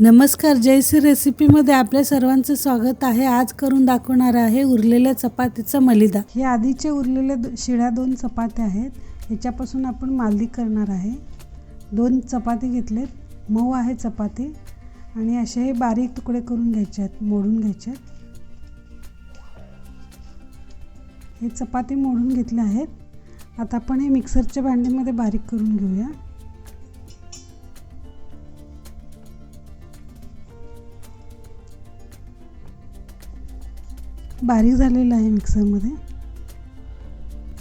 नमस्कार जयश्री रेसिपीमध्ये आपल्या सर्वांचं स्वागत आहे. आज करून दाखवणार आहे उरलेल्या चपातीचा मलिदा. हे आधीचे उरलेले दो- शिळ्या दोन चपात्या आहेत. ह्याच्यापासून आपण मालदी करणार आहे. दोन चपाती घेतलेत. मऊ आहे चपाती. आणि असे हे बारीक तुकडे करून घ्यायचे आहेत मोडून घ्यायचे आहेत. हे चपाती मोडून घेतले आहेत. आता आपण हे मिक्सरच्या भांडीमध्ये बारीक करून घेऊया. बारीक झालेलं आहे मिक्सरमध्ये.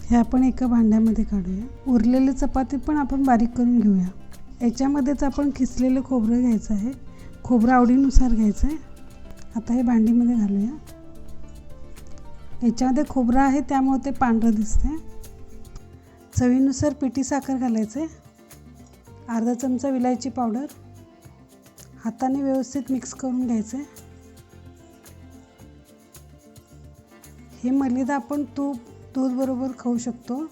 हे आपण एका भांड्यामध्ये काढूया. उरलेले चपाती पण आपण बारीक करून घेऊया. याच्यामध्येच आपण खिसलेलं खोबरं घ्यायचं आहे. खोबरं आवडीनुसार घ्यायचं आहे. आता हे भांडीमध्ये घालूया. याच्यामध्ये खोबरं आहे त्यामुळे ते पांढरं दिसते चवीनुसार पिठी साखर घालायचं आहे. अर्धा चमचा विलायची पावडर. हाताने व्यवस्थित मिक्स करून घ्यायचं आहे. हे मलिदा आपण तूप दूधबरोबर खाऊ शकतो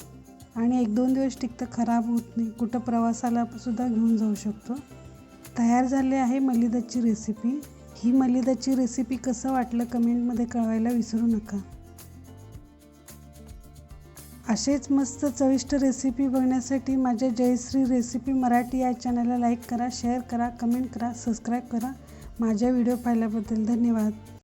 आणि एक दोन दिवस टिकतं खराब होत नाही. कुठं प्रवासाला सुद्धा घेऊन जाऊ शकतो. तयार झाले आहे मलिदाची रेसिपी ही मलिदाची रेसिपी कसं वाटलं कमेंटमध्ये कळवायला विसरू नका. असेच मस्त चविष्ट रेसिपी बघण्यासाठी माझ्या जयश्री रेसिपी मराठी या चॅनलला लाईक करा शेअर करा कमेंट करा सबस्क्राईब करा. माझ्या व्हिडिओ पाहिल्याबद्दल धन्यवाद.